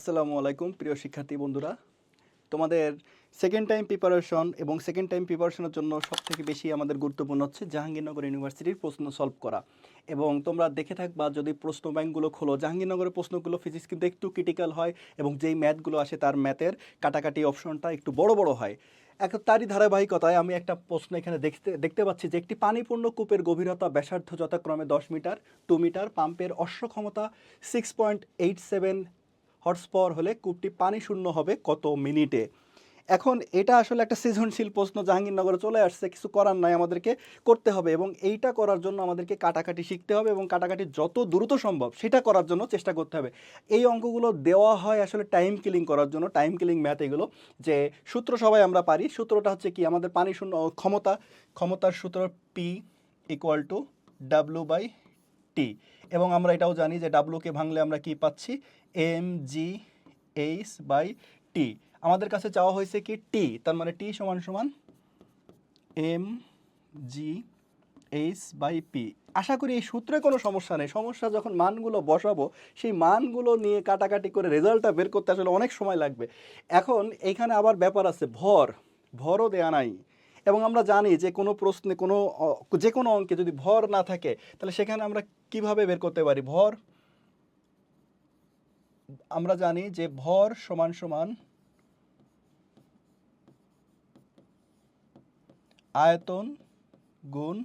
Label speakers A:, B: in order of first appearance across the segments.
A: আসসালামু আলাইকুম, প্রিয় শিক্ষার্থী বন্ধুরা। তোমাদের সেকেন্ড টাইম প্রিপারেশন এবং সেকেন্ড টাইম প্রিপারেশনের জন্য সবথেকে বেশি আমাদের গুরুত্বপূর্ণ হচ্ছে জাহাঙ্গীরনগর ইউনিভার্সিটির প্রশ্ন সলভ করা। এবং তোমরা দেখে থাকবা, যদি প্রশ্ন ব্যাংকগুলো খোলো, জাহাঙ্গীরনগরের প্রশ্নগুলো ফিজিক্স কিন্তু একটু ক্রিটিক্যাল হয় এবং যেই ম্যাথগুলো আসে তার ম্যাথের কাটাকাটি অপশনটা একটু বড় বড় হয়। এক তারই ধারাবাহিকতায় আমি একটা প্রশ্ন এখানে দেখতে দেখতে পাচ্ছি যে একটি পানিপূর্ণ কূপের গভীরতা ব্যাসার্ধ যথাক্রমে দশ মিটার টু মিটার, পাম্পের অশ্ব ক্ষমতা six point eight seven horsepower হলে কূপটি পানি শূন্য হবে কত মিনিটে? এখন এটা আসলে একটা সৃজনশীল প্রশ্ন, জাহাঙ্গীরনগরে চলে আসছে, কিছু করার নাই আমাদেরকে করতে হবে এবং এইটা করার জন্য আমাদেরকে কাটাকাটি শিখতে হবে এবং কাটাকাটি যত দ্রুত সম্ভব সেটা করার জন্য চেষ্টা করতে হবে। এই অঙ্কগুলো দেওয়া হয় আসলে টাইম কিলিং করার জন্য টাইম কিলিং ম্যাথ এগুলো, যে সূত্র সবাই আমরা পারি, সূত্রটা হচ্ছে কি আমাদের পানি শূন্য ক্ষমতা, ক্ষমতার সূত্র P equal to W by T এবং আমরা এটাও জানি যে ডাব্লুকে ভাঙলে আমরা কি পাচ্ছি? M G H by T আমাদের কাছে চাওয়া হয়েছে কি টি তার মানে টি সমান সমান M G H by P আশা করি এই সূত্রে কোনো সমস্যা নেই। সমস্যা যখন মানগুলো বসাবো, সেই মানগুলো নিয়ে কাটাকাটি করে রেজাল্টটা বের করতে আসলে অনেক সময় লাগবে। এখন এইখানে আবার ব্যাপার আছে, ভর, ভরও দেয়া নাই। এবং আমরা জানি যে কোনো প্রশ্নে কোনো যে কোনো অঙ্কে যদি ভর না থাকে, তাহলে সেখানে আমরা কীভাবে বের করতে পারি? ভর আমরা জানি যে ভর সমান সমান আয়তন গুণ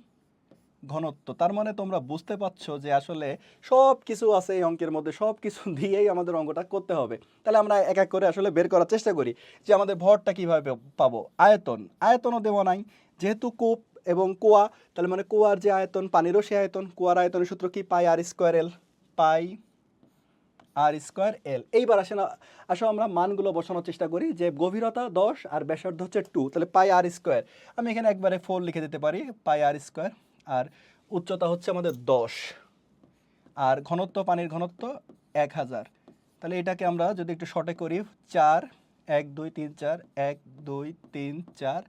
A: ঘনত্ব। তার মানে তোমরা বুঝতে পারছ যে আসলে সব কিছু আছে এই অঙ্কের মধ্যে সব কিছু দিয়েই আমাদের অঙ্কটা করতে হবে। তাহলে আমরা এক এক করে আসলে বের করার চেষ্টা করি যে আমাদের ভরটা কীভাবে পাবো। আয়তন, আয়তনও দেওয়া নাই। যেহেতু কূপ এবং কুয়া, তাহলে মানে কুয়ার যে আয়তন, পানিরও সে আয়তন, কুয়ার আয়তনের সূত্র কি? Pi R square L, pi R square L. এইবার আসে না আসো আমরা মানগুলো বসানোর চেষ্টা করি, যে গভীরতা দশ আর ব্যাসার্ধ হচ্ছে টু তাহলে পাই আর স্কোয়ার। আমি এখানে একবারে ফোর লিখে দিতে পারি, পাই আর স্কোয়ার, আর উচ্চতা হচ্ছে আমাদের দশ। আর ঘনত্ব, পানির ঘনত্ব এক হাজার। তাহলে এটাকে আমরা যদি একটু শর্টে করি, চার, এক, দুই, তিন, চার, এক, দুই, তিন, চার,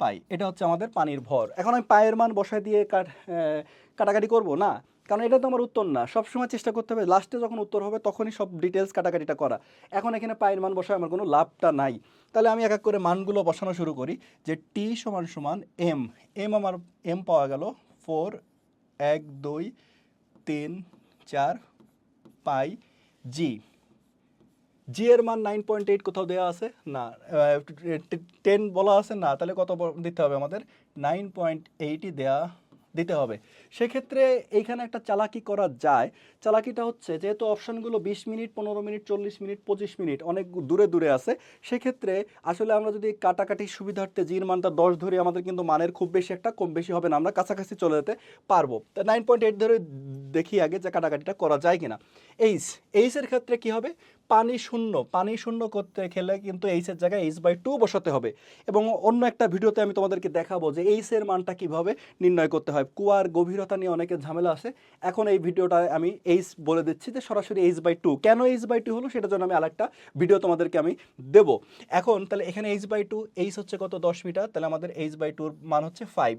A: পাই। এটা হচ্ছে আমাদের পানির ভর। এখন আমি পায়ের মান বসায় দিয়ে কাট কাটাকাটি করব না? কারণ এটা তো আমার উত্তর না। সবসময় চেষ্টা করতে হবে, লাস্টে যখন উত্তর হবে তখনই সব ডিটেলস কাটাকাটিটা করা। এখন এখানে পায়ের মান বসায় আমার কোনো লাভটা নাই। তাহলে আমি এক এক করে মানগুলো বসানো শুরু করি যে টি সমান সমান এম এম আমার এম পাওয়া গেল ফোর এক, দুই, তিন, চার, পাই জি জি এর মান নাইন পয়েন্ট এইট কোথাও দেওয়া আছে? না। টেন বলা আছে না। তাহলে কত দিতে হবে আমাদের? নাইন পয়েন্ট এইটই দেওয়া দিতে হবে। সেক্ষেত্রে এইখানে একটা চালাকি করা যায়। চালাকিটা হচ্ছে যেহেতু অপশানগুলো বিশ মিনিট, পনেরো মিনিট, চল্লিশ মিনিট, পঁচিশ মিনিট অনেক দূরে দূরে আছে, সেক্ষেত্রে আসলে আমরা যদি কাটাকাটির সুবিধার্থে জির মানটা দশ ধরে আমাদের কিন্তু মানের খুব বেশি একটা, কম বেশি হবে না, আমরা কাছাকাছি চলে যেতে পারব। তা নাইন পয়েন্ট এইট ধরে দেখি আগে যে কাটাকাটিটা করা যায় কিনা। এইচ এইচের ক্ষেত্রে কি হবে? পানি শূন্য পানি শূন্য করতে খেলে কিন্তু এইচের জায়গায় এইচ বাই টু বসাতে হবে। এবং অন্য একটা ভিডিওতে আমি তোমাদেরকে দেখাবো যে এইচের মানটা কীভাবে নির্ণয় করতে হয়। কুয়ার গভীরতা নিয়ে অনেকের ঝামেলা আছে। এখন এই ভিডিওটা আমি এইচ বলে দিচ্ছি যে সরাসরি এইচ বাই টু কেন এইচ বাই টু হলো? সেটার জন্য আমি আরেকটা ভিডিও তোমাদেরকে আমি দেব। এখন তাহলে এখানে এইচ বাই টু এইচ হচ্ছে কত? দশ মিটার। তাহলে আমাদের এইচ বাই টুর মান হচ্ছে ফাইভ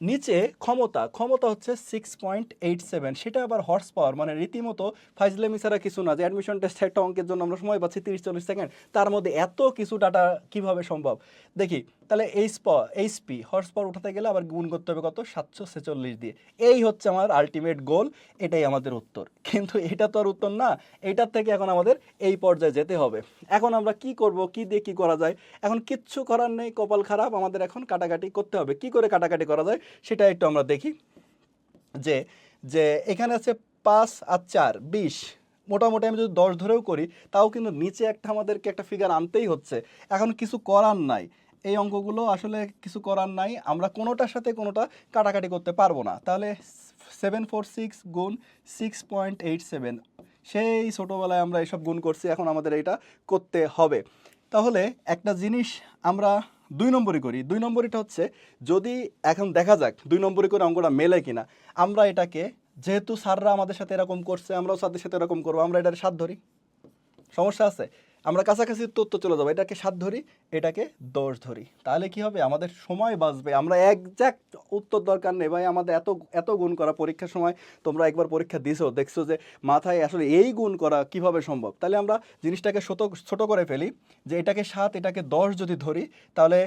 A: নিচে ক্ষমতা ক্ষমতা হচ্ছে সিক্স পয়েন্ট এইট সেভেন সেটা আবার হর্স পাওয়ার মানে রীতিমতো ফাইজলেমি ছাড়া কিছু না, যে অ্যাডমিশন টেস্ট একটা অঙ্কের জন্য আমরা সময় পাচ্ছি তিরিশ চল্লিশ সেকেন্ড তার মধ্যে এত কিছু ডাটা কীভাবে সম্ভব? দেখি তাহলে H power HP horsepower উঠাতে গেলে আবার গুণ করতে হবে কত? সাতশো ছেচল্লিশ দিয়ে। এই হচ্ছে আমার আলটিমেট গোল এটাই আমাদের উত্তর। কিন্তু এটা তো আর উত্তর না, এটার থেকে এখন আমাদের এই পর্যায়ে যেতে হবে। এখন আমরা কি করব, কি দিয়ে কি করা যায়? এখন কিচ্ছু করার নেই, কপাল খারাপ, আমাদের এখন কাটাকাটি করতে হবে। কি করে কাটাকাটি করা যায়, সেটা একটু আমরা দেখি। যে যে এখানে আছে পাঁচ আর চার, বিশ। মোটামুটি আমি যদি দশ ধরেও করি, তাও কিন্তু নিচে একটা আমাদেরকে একটা ফিগার আনতেই হচ্ছে। এখন কিছু করার নাই। এই অঙ্কগুলো আসলে কিছু করার নাই। আমরা কোনোটার সাথে কোনোটা কাটাকাটি করতে পারব না। তাহলে সেভেন ফোর সিক্স গুণ সিক্স পয়েন্ট এইট সেভেন সেই ছোটোবেলায় আমরা এসব গুণ করছি, এখন আমাদের এটা করতে হবে। তাহলে একটা জিনিস আমরা দুই নম্বরই করি। দুই নম্বরটা হচ্ছে, যদি এখন দেখা যাক দুই নম্বরই করে অঙ্কটা মেলে কিনা, আমরা এটাকে, যেহেতু স্যাররা আমাদের সাথে এরকম করছে, আমরাও স্যারদের সাথে এরকম করব, আমরা এটার সাথ ধরি। সমস্যা আছে? আমরা কাছাকাছি তথ্য চলে যাব। এটাকে সাত ধরি, এটাকে দশ ধরি। তাহলে কি হবে? আমাদের সময় বাঁচবে। আমরা একজ্যাক্ট উত্তর দরকার নেই ভাই। আমাদের এত এত গুণ করা পরীক্ষার সময় তোমরা একবার পরীক্ষা দিছো, দেখছ যে মাথায় আসলে এই গুণ করা কীভাবে সম্ভব? তাহলে আমরা জিনিসটাকে ছোট ছোট করে ফেলি যে এটাকে সাত, এটাকে দশ যদি ধরি, তাহলে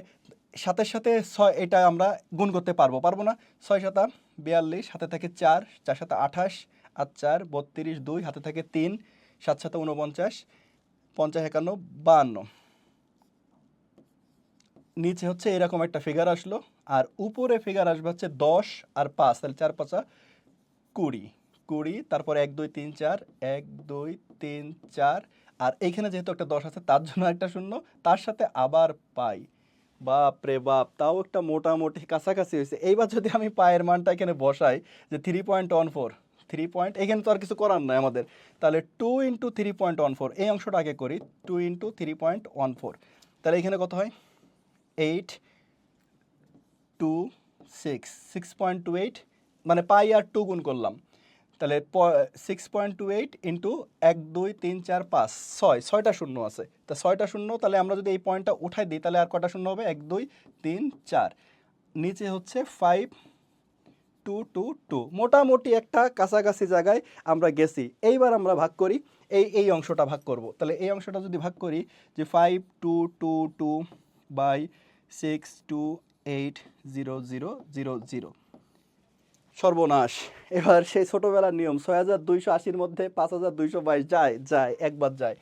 A: সাথের সাথে ছয়, এটা আমরা গুণ করতে পারব। পারব না? ছয় সাতা বিয়াল্লিশ হাতে থাকে চার চার সাথে আঠাশ আর চার, বত্রিশ, দুই, হাতে থাকে তিন, সাত সাথে উনপঞ্চাশ পঞ্চাশ একান্ন, বাহান্ন। নিচে হচ্ছে এরকম একটা ফিগার আসলো, আর উপরে ফিগার আসবে হচ্ছে দশ আর পাঁচ, তাহলে চার পাঁচা কুড়ি। কুড়ি, তারপর এক, দুই, তিন, চার, এক, দুই, তিন, চার, আর এইখানে যেহেতু একটা দশ আছে, তার জন্য একটা শূন্য, তার সাথে আবার পাই। বাপ রে বাপ, তাও একটা মোটামুটি কাছাকাছি হয়েছে। এইবার যদি আমি পায়ের মানটা এখানে বসাই, যে three point one four three point এখানে তো আর কিছু করার নাই আমাদের। তাহলে two into three point one four এই অংশটা আগে করি two into three point one four তাহলে এখানে কত হয়? Eight two six six point two eight মানে পাই আর টু গুণ করলাম। তাহলে six point two eight into এক, দুই, তিন, চার, পাঁচ, ছয়, ছয়টা শূন্য আছে। তা ছয়টা শূন্য, তাহলে আমরা যদি এই পয়েন্টটা উঠাই দিই, তাহলে আর কটা শূন্য হবে? এক, দুই, তিন, চার। নিচে হচ্ছে ফাইভ টু টু টু। মোটামুটি একটা কাছাকাছি জায়গায় আমরা গেছি। এইবার আমরা ভাগ করি, এই এই অংশটা ভাগ করব। তাহলে এই অংশটা যদি ভাগ করি, যে five two two two by six two eight zero zero zero zero সর্বনাশ। এবার সেই ছোটোবেলার নিয়ম, ছয় হাজার দুইশো আশির মধ্যে পাঁচ হাজার দুইশো বাইশ। যায় যায়, একবার যায়।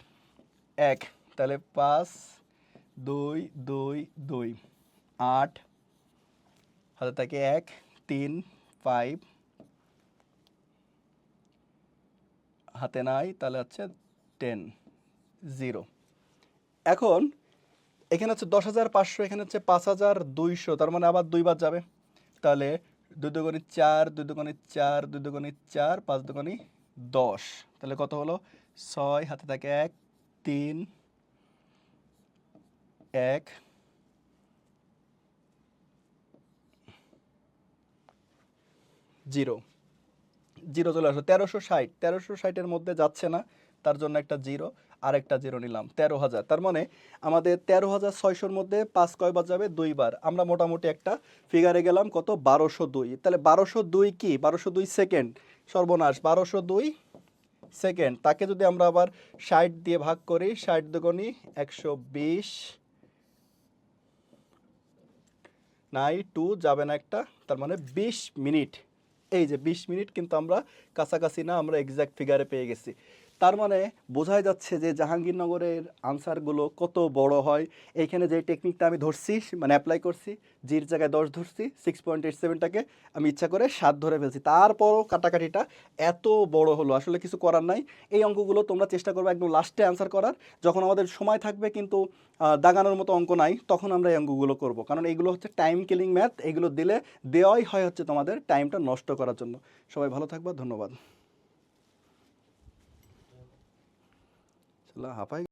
A: এক, তাহলে পাঁচ, দুই দুই দুই। আট, হাতে থাকে এক, তিন ফাইভ হাতে নাই, তাহলে হচ্ছে টেন জিরো এখন এখানে হচ্ছে দশ হাজার পাঁচশো, এখানে হচ্ছে পাঁচ হাজার দুইশো, তার মানে আবার দুই দুইবার যাবে। তাহলে দুই দুগুণে চার, দুই দুগুণে চার, দুই দুগুণে চার, পাঁচ দুগুণে দশ। তাহলে কত হলো? ছয়, হাতে থাকে এক, তিন, এক জিরো। জিরো চলে আসলো। তেরোশো ষাট। তেরোশো ষাটের মধ্যে যাচ্ছে না, তার জন্য একটা জিরো আর একটা জিরো নিলাম। তেরো হাজার। তার মানে আমাদের তেরো হাজার ছয়শোর মধ্যে পাঁচ কয়বার যাবে? দুইবার। আমরা মোটামুটি একটা ফিগারে গেলাম কত? বারোশো দুই। তাহলে বারোশো দুই কি? বারোশো দুই সেকেন্ড সর্বনাশ, বারোশো দুই সেকেন্ড তাকে যদি আমরা আবার ষাট দিয়ে ভাগ করি, ষাট দুগুণি একশো বিশ নাই টু যাবে না একটা, তার মানে বিশ মিনিট। এই যে বিশ মিনিট কিন্তু আমরা কাছাকাছি না আমরা এক্স্যাক্ট ফিগারে পেয়ে গেছি। তার মানে বোঝাই যাচ্ছে যে জাহাঙ্গীরনগরের আনসারগুলো কত বড় হয়। এইখানে যে টেকনিকটা আমি ধরছি মানে অ্যাপ্লাই করছি, জির জায়গায় দশ ধরছি সিক্স পয়েন্ট এইট সেভেনটাকে আমি ইচ্ছা করে সাত ধরে ফেলছি। তারপরও কাটাকাটিটা এত বড় হলো, আসলে কিছু করার নাই। এই অঙ্কগুলো তোমরা চেষ্টা করবে একদম লাস্টে অ্যান্সার করার। যখন আমাদের সময় থাকবে কিন্তু দাগানোর মতো অঙ্ক নাই, তখন আমরা এই অঙ্কগুলো করব। কারণ এইগুলো হচ্ছে টাইম কিলিং ম্যাথ এগুলো দিলে দেওয়াই হয় হচ্ছে তোমাদের টাইমটা নষ্ট করার জন্য। সবাই ভালো থাকবা, ধন্যবাদ। lah apa